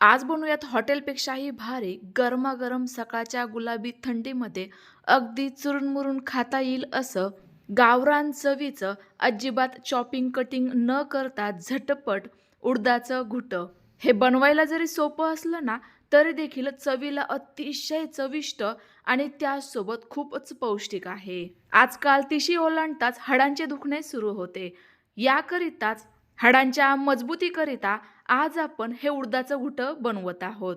आज बनवूयात हॉटेलपेक्षाही भारी गरमागरम सकाळच्या गुलाबी थंडीमध्ये अगदी चुरूनमुरून खाता येईल असं गावरान चवीचं अजिबात चॉपिंग कटिंग न करता झटपट उडदाचं घुटं. हे बनवायला जरी सोपं असलं ना तरी देखील चवीला अतिशय चविष्ट आणि त्यासोबत खूपच पौष्टिक आहे. आजकाल तिशी ओलांडताच हाडांचे दुखणे सुरू होते. याकरिताच हाडांच्या मजबूतीकरिता आज आपण हे उडदाचं घुटं बनवत आहोत.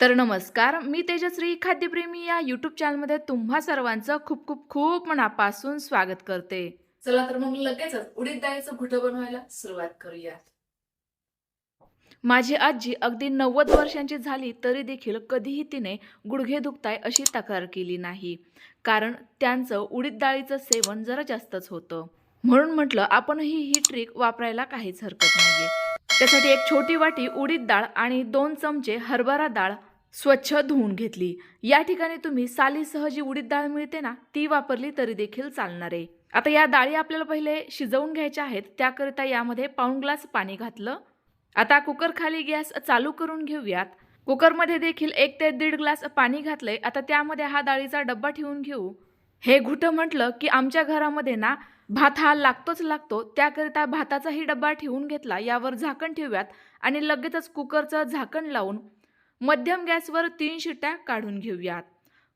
तर नमस्कार मी तेजश्री खाद्यप्रेमी या यूट्यूब चॅनलमध्ये तुम्हा सर्वांचं खूप खूप खूप मनापासून स्वागत करते. चला तर मग लगेचच उडीद डाळीचं घुटं बनवायला सुरुवात करूया माझी आजी अगदी नव्वद वर्षांची झाली तरी देखील कधीही तिने गुडघे दुखताय अशी तक्रार केली नाही. कारण त्यांचं उडीद डाळीचं सेवन जरा जास्तच होतं. म्हणून म्हटलं आपणही ही ट्रिक वापरायला काहीच हरकत नाहीये. त्यासाठी एक छोटी वाटी उडीद डाळ आणि दोन चमचे हरभरा डाळ स्वच्छ धुवून घेतली. या ठिकाणी तुम्ही सालीसह जी उडीद डाळ मिळते ना ती वापरली तरी देखील चालणार आहे. आता या डाळी आपल्याला पहिले शिजवून घ्यायच्या आहेत त्याकरिता यामध्ये पाऊण ग्लास पाणी घातलं. आता कुकर खाली गॅस चालू करून घेऊयात. कुकरमध्ये देखील एक ते दीड ग्लास पाणी घातलंय. आता त्यामध्ये हा डाळीचा डब्बा ठेवून घेऊ. हे घुटं म्हटलं की आमच्या घरामध्ये ना भात हा लागतोच लागतो त्याकरिता भाताचाही डब्बा ठेवून घेतला यावर झाकण ठेवूयात आणि लगेचच कुकरचं झाकण लावून मध्यम गॅसवर तीन शिट्ट्या काढून घेऊयात.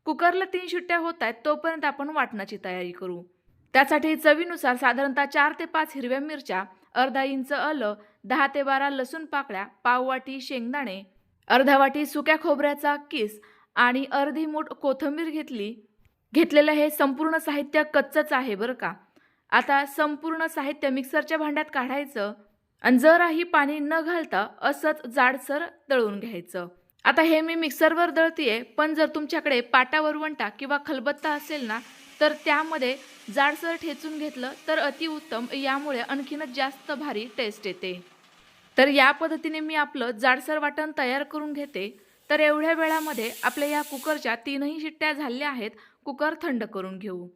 कुकरला तीन शिट्ट्या होत आहेत तोपर्यंत आपण वाटणाची तयारी करू. त्यासाठी चवीनुसार साधारणतः चार ते पाच हिरव्या मिरच्या अर्धा इंच आलं दहा ते बारा लसूण पाकळ्या पाव वाटी शेंगदाणे अर्धा वाटी सुक्या खोबऱ्याचा किस आणि अर्धी मूठ कोथिंबीर घेतली. घेतलेलं हे संपूर्ण साहित्य कच्चंच आहे बरं का? आता संपूर्ण साहित्य मिक्सरच्या भांड्यात काढायचं आणि जराही पाणी न घालता असंच जाडसर दळून घ्यायचं. आता हे मी मिक्सरवर दळतीये पण जर तुमच्याकडे पाटा वरवंटा किंवा खलबत्ता असेल ना तर त्यामध्ये जाडसर ठेचून घेतलं तर अतिउत्तम यामुळे आणखीनच जास्त भारी टेस्ट येते. तर या पद्धतीने मी आपलं जाडसर वाटण तयार करून घेते. तर एवढ्या वेळामध्ये आपल्या या कुकरच्या तीनही शिट्ट्या झाल्या आहेत कुकर थंड करून घेऊ.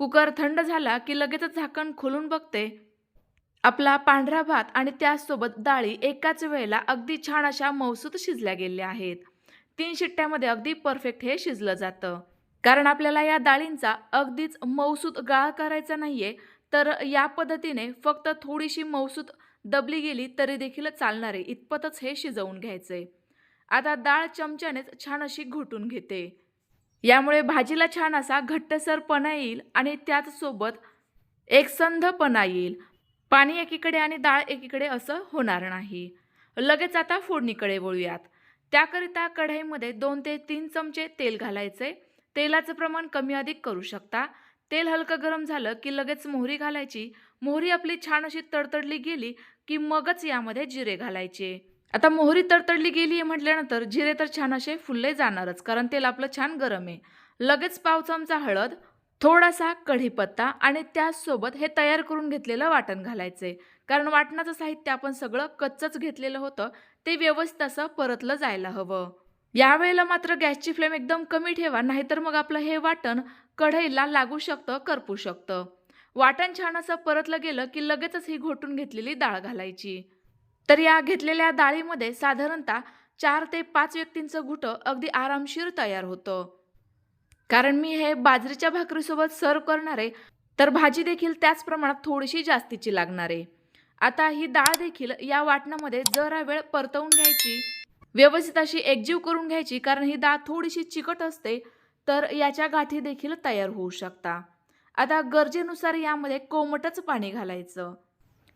कुकर थंड झाला की लगेचच झाकण खोलून बघते. आपला पांढरा भात आणि त्याचसोबत डाळी एकाच वेळेला अगदी छान अशा मौसूत शिजल्या गेल्या आहेत. तीन शिट्ट्यामध्ये अगदी परफेक्ट हे शिजलं जातं. कारण आपल्याला या डाळींचा अगदीच मौसूत गाळ करायचा नाहीये तर या पद्धतीने फक्त थोडीशी मौसूत दबली गेली तरी देखील चालणार आहे इतपतच हे शिजवून घ्यायचंय आता डाळ चमच्यानेच छान अशी घोटून घेते. यामुळे भाजीला छान असा घट्टसरपणा येईल आणि त्याचसोबत एकसंधपणा येईल. पाणी एकीकडे आणि डाळ एकीकडे असं होणार नाही. लगेच आता फोडणीकडे वळूयात. त्याकरिता कढईमध्ये दोन ते तीन चमचे तेल घालायचे. तेलाचं प्रमाण कमी अधिक करू शकता. तेल हलकं गरम झालं की लगेच मोहरी घालायची. मोहरी आपली छान अशी तडतडली गेली की मगच यामध्ये जिरे घालायचे. आता मोहरी तडतडली गेली आहे म्हटल्यानंतर जिरे तर छान असे फुलले जाणारच कारण तेल आपलं छान गरम आहे. लगेच पाव चमचा हळद थोडासा कढीपत्ता आणि त्याचसोबत हे तयार करून घेतलेलं वाटण घालायचं आहे कारण वाटणाचं साहित्य आपण सगळं कच्चंच घेतलेलं होतं ते व्यवस्थित असं परतलं जायला हवं. यावेळेला मात्र गॅसची फ्लेम एकदम कमी ठेवा नाहीतर मग आपलं हे वाटण कढईला लागू शकतं करपू शकतं. वाटण छान असं परतलं गेलं की लगेचच ही घोटून घेतलेली डाळ घालायची. तर या घेतलेल्या डाळीमध्ये साधारणतः चार ते पाच व्यक्तींचं घुटं अगदी आरामशीर तयार होतं. कारण मी हे बाजरीच्या भाकरीसोबत सर्व करणारे तर भाजी देखील त्याच प्रमाणात थोडीशी जास्तीची लागणार. आहे आता ही डाळ देखील या वाटणामध्ये जरा वेळ परतवून घ्यायची. व्यवस्थित अशी एकजीव करून घ्यायची कारण ही डाळ थोडीशी चिकट असते तर याच्या गाठी देखील तयार होऊ शकता. आता गरजेनुसार यामध्ये कोमटच पाणी घालायचं.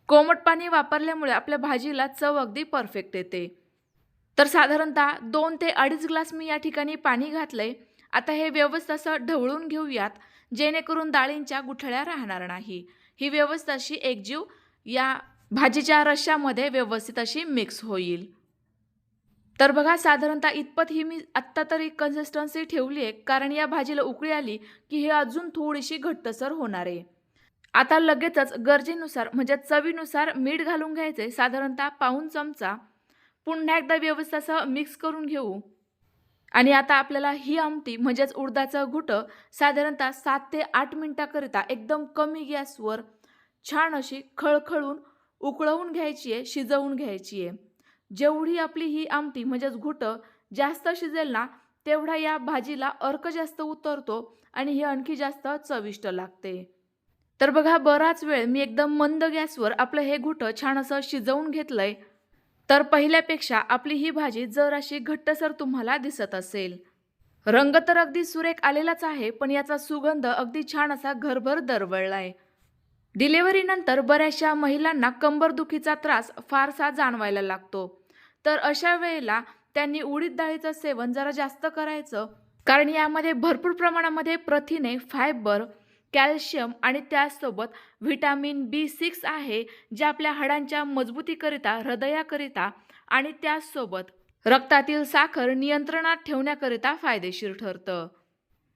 कोमट पाणी वापरल्यामुळे आपल्या भाजीला चव अगदी परफेक्ट येते. तर साधारणतः दोन ते अडीच ग्लास मी या ठिकाणी पाणी घातलंय. आता हे व्यवस्थित असं ढवळून घेऊयात जेणेकरून डाळींच्या गुठळ्या राहणार नाही. ही व्यवस्थित अशी एकजीव या भाजीच्या रश्श्यामध्ये व्यवस्थित अशी मिक्स होईल. तर बघा साधारणतः इतपत ही मी आत्ता तरी कन्सिस्टन्सी ठेवली आहे कारण या भाजीला उकळी आली की हे अजून थोडीशी घट्टसर होणार. आहे आता लगेचच गरजेनुसार म्हणजे चवीनुसार मीठ घालून घ्यायचे. साधारणतः पाऊन चमचा. पुन्हा एकदा व्यवस्थासह मिक्स करून घेऊ. आणि आता आपल्याला ही आमटी म्हणजेच उडदाचं घुटं साधारणतः सात ते आठ मिनटाकरिता एकदम कमी गॅसवर छान अशी खळखळून उकळवून घ्यायची आहे शिजवून घ्यायची आहे जेवढी आपली ही आमटी म्हणजेच घुटं जास्त शिजेल ना तेवढा या भाजीला अर्क जास्त उतरतो आणि हे आणखी जास्त चविष्ट लागते. तर बघा बराच वेळ मी एकदम मंद गॅसवर आपलं हे घुटं छान असं शिजवून घेतलंय. तर पहिल्यापेक्षा आपली ही भाजी जराशी घट्टसर तुम्हाला दिसत असेल. रंग तर अगदी सुरेख आलेलाच आहे पण याचा सुगंध अगदी छान असा घरभर दरवळलाय. डिलेवरीनंतर बऱ्याचशा महिलांना कंबरदुखीचा त्रास फारसा जाणवायला लागतो. तर अशा वेळेला त्यांनी उडीद डाळीचं सेवन जरा जास्त करायचं कारण यामध्ये भरपूर प्रमाणामध्ये प्रथिने फायबर कॅल्शियम आणि त्याचसोबत व्हिटॅमिन बी सिक्स आहे जे आपल्या हाडांच्या मजबूतीकरिता हृदयाकरिता आणि त्याचसोबत रक्तातील साखर नियंत्रणात ठेवण्याकरिता फायदेशीर ठरतं.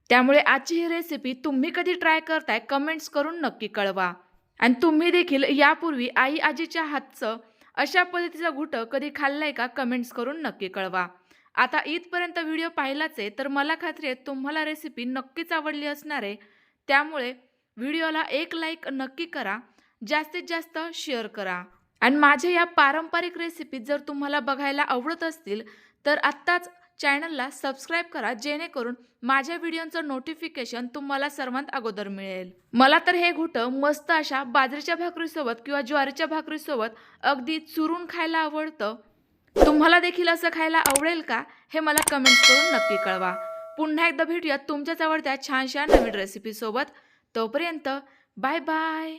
त्यामुळे आजची ही रेसिपी तुम्ही कधी ट्राय करताय कमेंट्स करून नक्की कळवा. आणि तुम्ही देखील यापूर्वी आई आजीच्या हातचं अशा पद्धतीचं घुटं कधी खाल्लंय का कमेंट्स करून नक्की कळवा. आता इथपर्यंत व्हिडिओ पाहिलाच आहे तर मला खात्री आहे तुम्हाला रेसिपी नक्कीच आवडली असणार आहे. त्यामुळे व्हिडिओला एक लाईक नक्की करा जास्तीत जास्त शेअर करा. आणि माझ्या या पारंपरिक रेसिपी जर तुम्हाला बघायला आवडत असतील तर आत्ताच चॅनलला सबस्क्राईब करा जेणेकरून माझ्या व्हिडिओचं नोटिफिकेशन तुम्हाला सर्वांत अगोदर मिळेल. मला तर हे घोटं मस्त अशा बाजरीच्या भाकरीसोबत किंवा ज्वारीच्या भाकरीसोबत अगदी चुरून खायला आवडतं. तुम्हाला देखील असं खायला आवडेल का हे मला कमेंट करून नक्की कळवा. पुन्हा एकदा भेटूयात तुमच्याच आवडत्या छानशा नवीन रेसिपीसोबत तोपर्यंत बाय बाय